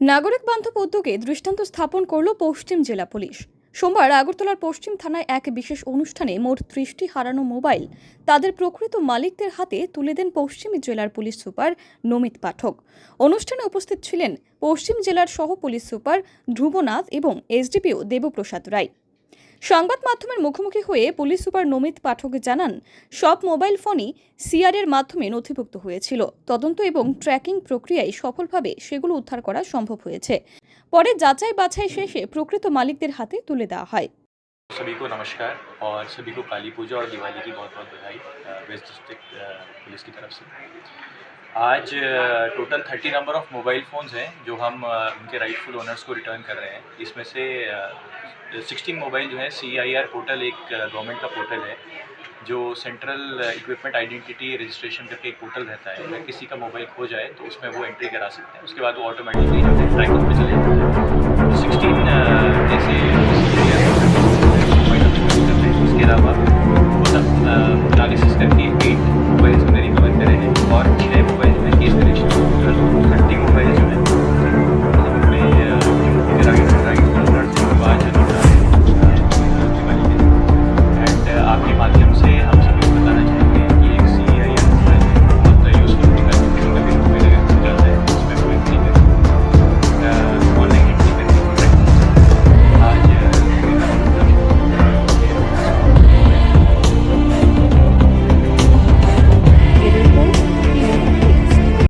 নাগরিক বান্ধব উদ্যোগে দৃষ্টান্ত স্থাপন করল পশ্চিম জেলা পুলিশ। সোমবার আগরতলার পশ্চিম থানায় এক বিশেষ অনুষ্ঠানে মোট ত্রিশটি হারানো মোবাইল তাদের প্রকৃত মালিকদের হাতে তুলে দেন পশ্চিম জেলার পুলিশ সুপার নমিত পাঠক। অনুষ্ঠানে উপস্থিত ছিলেন পশ্চিম জেলার সহ পুলিশ সুপার ধ্রুবনাথ এবং এসডিপিও দেবপ্রসাদ রায়। সংবাদ মাধ্যমের মুখোমুখি হয়ে পুলিশ সুপার নমিত পাঠক জানান সব মোবাইল ফোনই সিআরের মাধ্যমে নথিভুক্ত হয়েছিল তদন্ত এবং ট্র্যাকিং প্রক্রিয়ায় সফলভাবে সেগুলো উদ্ধার করা সম্ভব হয়েছে পরে যাচাই বাছাই শেষে প্রকৃত মালিকদের হাতে তুলে দেওয়া হয় सभी को नमस्कार और सभी को काली पूजा और दिवाली की बहुत बहुत बधाई अ, वेस्ट डिस्ट्रिक्ट अ, पुलिस की तरफ से आज total thirty number of mobile phones हैं जो हम अ, उनके राइटफुल ओनर्स को रिटर्न कर रहे हैं। इसमें से सिक्सटीन मोबाइल जो है सी आई आर पोर्टल एक गवर्नमेंट का पोर्टल है जो सेंट्रल इक्विपमेंट आइडेंटिटी रजिस्ट्रेशन करके एक पोर्टल रहता है। अगर किसी का मोबाइल खो जाए तो उसमें वो एंट्री करा सकते हैं। उसके बाद वो ऑटोमेटिकली ट्रैक ट्रैकिंग पे चले